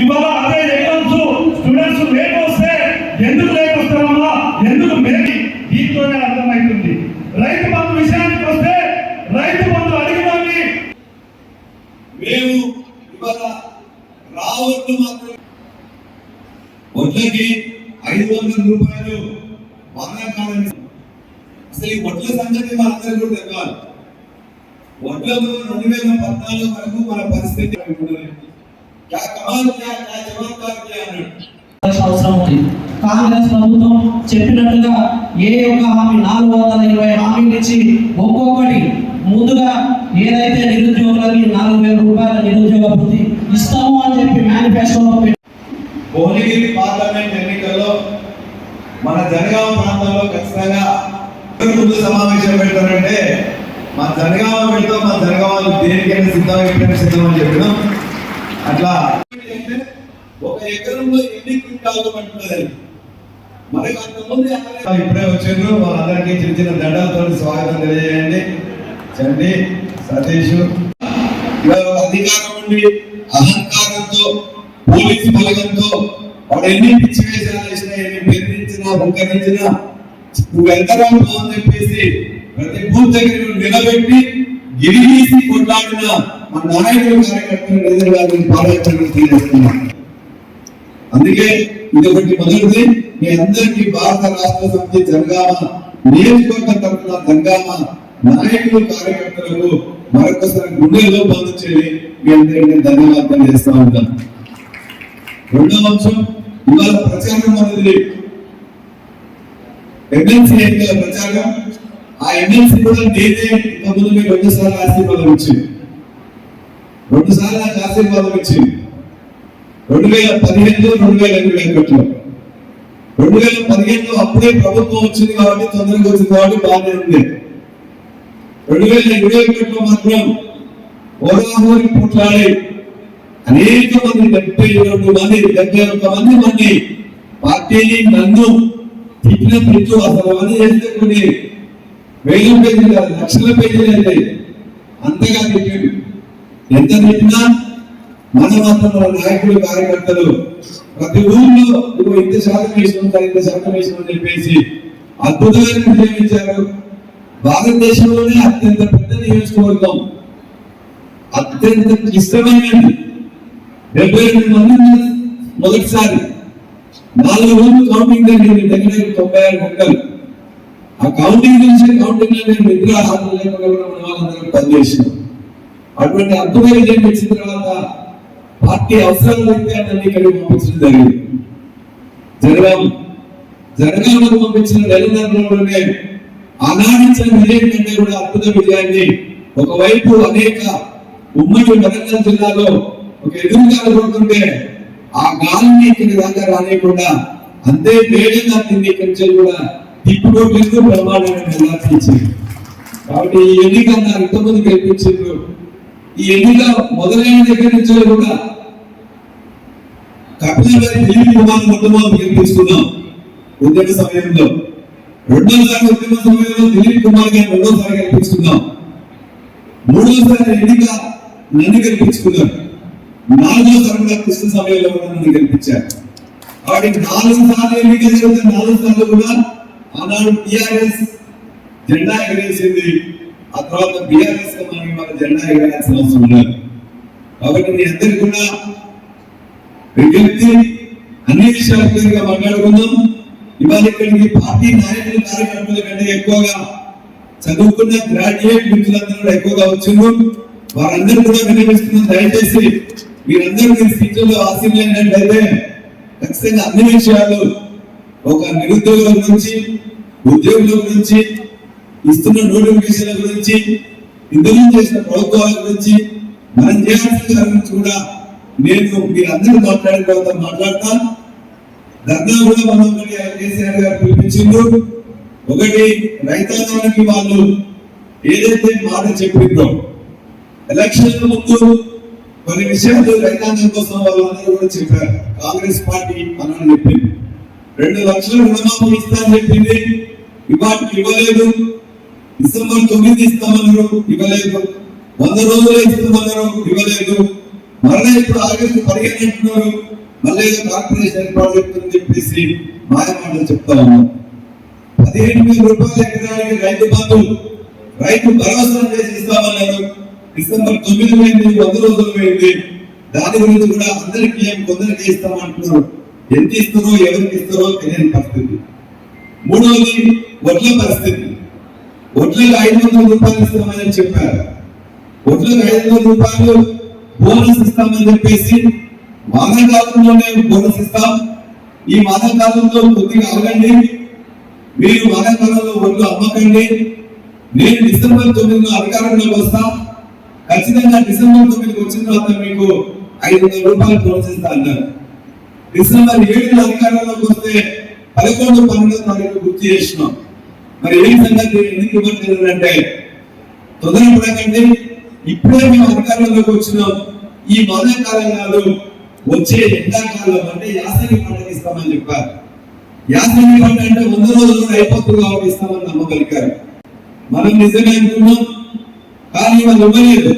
ఇవాళ అదే exams students late వస్తే ఎందుకు లేట్ వస్తారమ్మా ఎందుకు మేకి దీంతోనే అర్థమవుతుంది రైతు బంధు విషయానికి వస్తే రైతు బంధు అడిగినవి మేము ఇవాళ రావద్దు మాత్రం వడ్లకి ఐదు వందల రూపాయలు వానాకాలం అసలు ఈ వడ్ల సంగతి మనందరూ కూడా తెలవాలి వడ్లలో రెండు వేల పద్నాలుగు వరకు మన పరిస్థితి అవసరం ఉంది. కాంగ్రెస్ ప్రభుత్వం చెప్పినట్టుగా ఏ ఒక్క హామీ నాలుగు వందల ఇరవై హామీలు ఇచ్చి ఒక్కొక్కటి ముందుగా ఏదైతే నిరుద్యోగులకి నాలుగు వేల రూపాయల నిరుద్యోగ వృత్తి ఇస్తాము అని చెప్పి మేనిఫెస్టోలో భువనగిరి పార్లమెంట్ ఎన్నికల్లో మన జనగామ ప్రాంతంలో ఖచ్చితంగా సమావేశం పెడతారంటే మా జనగామ పెడతాం మా జనగామ దేనికైనా సిద్ధం ఎక్కడైనా సిద్ధం అని చెప్పినాం. అట్లా అంటే ఒక ఎకరంలో ఎన్ని క్వింటాలు పట్టున్నది మనకి అంతమంది ఇప్పుడే వచ్చారు వాళ్ళందరికీ చిన్న చిన్న దండాలతో స్వాగతం తెలియజేయండి. చండి సతీష్. అధికారం ఉండి అహంకారంతో పోలీసు బలగంతో వాడు ఎన్ని పిచ్చి వేషాలు వేసినా ఎన్ని బెదిరించినా హుంకరించినా నువ్వు ఎంతగా అని చెప్పేసి ప్రతి బూత్ దగ్గర నిలబెట్టి గిరిగీసి కొట్లాడిన మన నాయకులు కార్యకర్తలు ఎదురుగా పాదయాత్రలు తెలియజేస్తున్నా అందుకే ఇదొకటి మొదటిది. మీ అందరికీ భారత రాష్ట్ర సమితి జనగామ నియోజకవర్గ తరఫున జనగామ నాయకులు కార్యకర్తలకు మరొకసారి గుండెల్లో బంధించేది మీ అందరికీ నేను ధన్యవాదాలు చేస్తా ఉంటాను రెండవ అంశం ఇవాళ ప్రచారం అనేది ఎమ్మెల్సీ ప్రచారం. ఆ ఎమ్మెల్సీ కూడా నేనే ఇంతకుముందు మీకు రెండుసార్లు ఆశీర్వాదం ఇచ్చింది. రెండుసార్లు నాకు ఆశీర్వాదం ఇచ్చింది. రెండు వేల పదిహేనులో రెండు వేల ఇరవై ఒకటిలో. రెండు వేల పదిహేనులో అప్పుడే ప్రభుత్వం వచ్చింది కాబట్టి తొందరగా వచ్చింది కాబట్టి బాగానే ఉంది. రెండు వేల ఇరవై ఒకటిలో మాత్రం ఓరాహోరి పోట్లాడి అనేక మంది డెబ్బై రెండు మంది డెబ్బై ఒక్క మంది మంది పార్టీని నన్ను తిప్పిన తిట్టు అసలు అవన్నీ చేస్తే కొన్ని వెయ్యి పేజీలు కాదు లక్షల పేజీలు అంటే అంతగా తిట్టాడు. ఎంత తిట్టినా మన మాత్రం నాయకులు కార్యకర్తలు ప్రతి ఊళ్ళో ఇప్పుడు ఇంత శాతం వేసినాం ఇంత శాతం వేసుకుని చెప్పేసి అద్భుతమైన విజయం ఇచ్చారు. భారతదేశంలోనే అత్యంత పెద్ద నియోజకవర్గం. అత్యంత క్లిష్టమైనది. డెబ్బై రెండు మంది మొదటిసారి. నాలుగు రోజులు కౌంటింగ్ జరిగింది దగ్గర దగ్గర తొంభై ఆరు గంటలు ఆ కౌంటింగ్ నుంచి కౌంటింగ్లో నేను నిద్ర హాజరు లేకుండా కూడా మన అటువంటి అద్భుతమైన విజయం ఇచ్చిన తర్వాత పార్టీ అవసరం అయితే నన్ను ఇక్కడికి పంపించడం జరిగింది. జనగాం జనగామకు పంపించిన నెలన్నరలోనే ఆనాడించిన విజయం కంటే కూడా అద్భుత విజయాన్ని ఒకవైపు అనేక ఉమ్మడి వరంగల్ జిల్లాలో ఒక ఎదురుగాలు కొడుతుంటే ఆ గాలిని ఇక్కడి దాకా రానియకుండా అంతే వేగంగా తిండి ఇక్కడి కూడా ఇప్పుడు తిప్పుకోవట్లేదు ప్రమాదమైన మెజార్టీ ఇచ్చింది కాబట్టి ఈ ఎన్నిక నాకు ఇంతమంది గెలిపించారు ఈ ఎన్నిక మొదలైన దగ్గర నుంచి కూడా కపిల గారి దిలీప్ కుమార్ మొట్టమొదటి కల్పిస్తున్నాం. ఉద్యమ సమయంలో. రెండోసారి ఉద్యమ సమయంలో దిలీప్ కుమార్ గారు రెండోసారి కల్పిస్తున్నాం. మూడోసారి ఎన్నిక నన్ను గెలిపించుకున్నారు నాలుగోసారి కూడా కృష్ణ సమయంలో కూడా నన్ను కల్పించారు. కాబట్టి నాలుగు సార్లు ఎన్నిక జరిగితే నాలుగు సార్లు కూడా ఆనాడు టిఆర్ఎస్ జెండా ఎగరేసింది. ఆ తర్వాత బిఆర్ఎస్ జెండా ఎగరేయాల్సిన అవసరం లేదు. కాబట్టి మీ అందరికి కూడా విజ్ఞప్తి అన్ని విషయాల పేరుగా మాట్లాడుకుందాం. ఇవాళ ఇక్కడికి పార్టీ నాయకులు కార్యకర్తల కంటే ఎక్కువగా చదువుకున్న గ్రాడ్యుయేట్ మిత్రులందరూ కూడా ఎక్కువగా వచ్చిండ్రు. వారందరూ కూడా వినిపిస్తున్న దయచేసి మీరందరూ మీ సీట్లలో ఆశీర్వైనట్లయితే ఖచ్చితంగా అన్ని విషయాలు ఒక నిరుద్యోగుల గురించి ఉద్యోగుల గురించి ఇస్తున్న నోటిఫికేషన్ల గురించి ఇందులో చేసిన ప్రభుత్వాల గురించి మనం చేయాల్సిన దాని గురించి కూడా నేను మీరందరూ మాట్లాడిన తర్వాత మాట్లాడతా. ధర్నా కూడా మనం ఒకటి కేసీఆర్ గారు పిలిపించిండు. ఒకటి రైతాంగానికి వాళ్ళు ఏదైతే మాట చెప్పిందో ఎలక్షన్ ముందు కొన్ని విషయాలు రైతాంగం కోసం వాళ్ళందరూ కూడా చెప్పారు. కాంగ్రెస్ పార్టీ మనల్ని చెప్పింది. రెండు లక్షల రుణమాఫీ ఇస్తా అని చెప్పింది. ఇవాటికి ఇవ్వలేదు. డిసెంబర్ తొమ్మిది ఇస్తామన్నారు ఇవ్వలేదు. వంద రోజులు ఇస్తామన్నారు ఇవ్వలేదు. మరలా ఇప్పుడు ఆగస్టు పదిహేను అంటున్నారు. మళ్ళీ కార్పొరేషన్ ప్రాజెక్ట్ అని చెప్పేసి మాయమాటలు చెప్తా ఉన్నాం పదిహేను వేల రూపాయల ఎకరానికి రైతు బంధు రైతు భరోసా చేసి ఇస్తామన్నారు. డిసెంబర్ తొమ్మిది పోయింది వంద రోజులు పోయింది. దాని గురించి కూడా అందరికీ కొందరికి ఇస్తామంటున్నారు. ఎంత ఇస్తారో ఎవరికి ఇస్తారో తెలియని పరిస్థితి. మూడవది వడ్ల పరిస్థితి. వడ్లకు ఐదు వందల రూపాయలు ఇస్తామని చెప్పారు. వడ్లకు ఐదు వందల రూపాయలు బోనస్ ఇస్తామని చెప్పేసి వానాకాలంలోనే బోనస్ ఇస్తాం ఈ వానాకాలంలో కొద్దిగా ఆగండి. మీరు వానాకాలంలో వడ్లు అమ్మకండి. నేను డిసెంబర్ తొమ్మిదిలో అధికారంలోకి వస్తాం. ఖచ్చితంగా డిసెంబర్ తొమ్మిదికి వచ్చిన తర్వాత మీకు ఐదు వందల రూపాయలు బోనస్ ఇస్తా అన్నారు. డిసెంబర్ ఏడున అధికారంలోకి వస్తే పదకొండు పనులు తారీఖు గుర్తు చేసినాం మరి ఏం సంగతి? ఎందుకు ఇవ్వట్లేదు అంటే తొందరపడకండి ఇప్పుడే మేము అధికారంలోకి వచ్చినాం. ఈ కాలం కాదు వచ్చే ఎండాకాలం అంటే యాసంగి పంటకి ఇస్తామని చెప్పారు. యాసంగి పంట అంటే వంద రోజులు అయిపోతుంది కాబట్టి ఇస్తామని నమ్మగలిగారు మనం నిజమే అనుకున్నాం కానీ వాళ్ళు ఇవ్వలేదు.